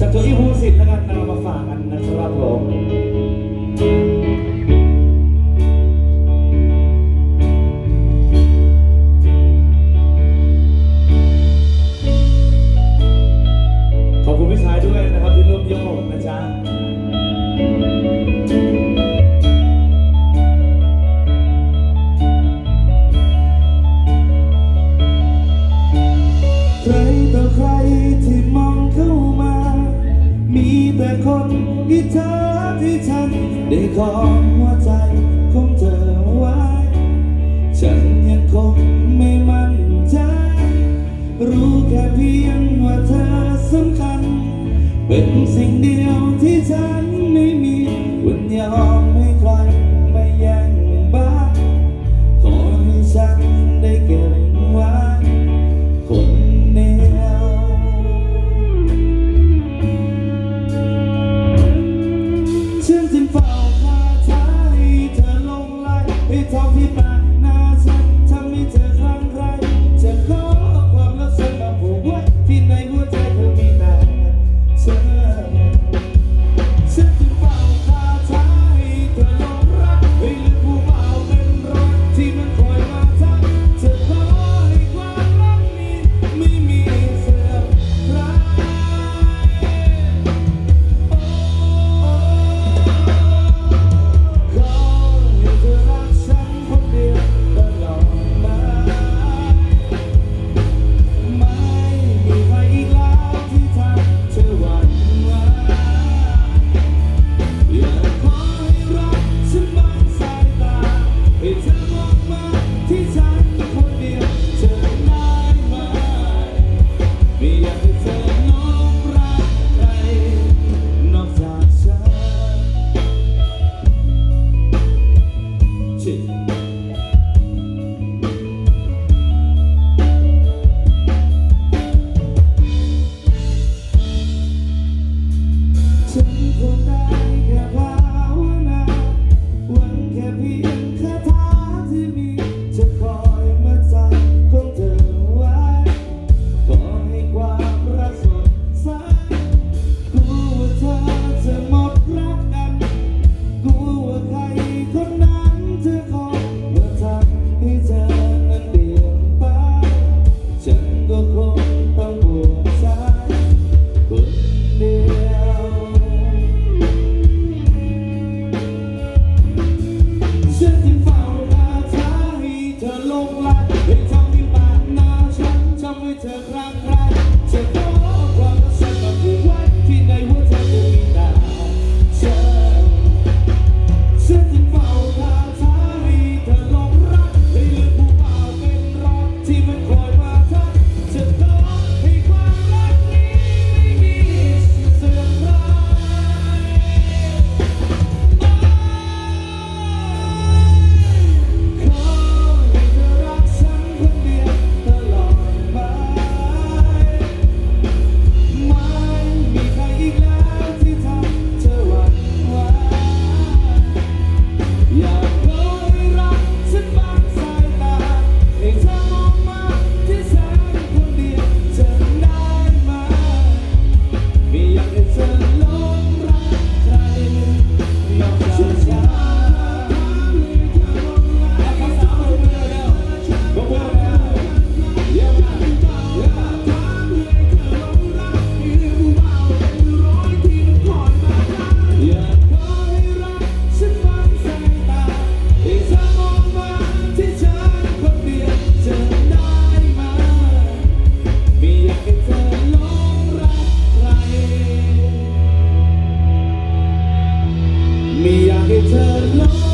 จากตัวที่พูดสิทธิ์และการนำมาฝากกันนะครับผมขอบคุณพี่ชายด้วยนะครับที่ร่วมเยี่ยมผมนะจ๊ะ อนคนอีเธอที่ฉันได้ของหัวใจของเธอไว้ ฉันยังคงไม่มั่นใจ รู้แค่เพียงว่าเธอสำคัญ เป็นสิ่งเดียวที่เธอ Twitter, Grammy. Lord.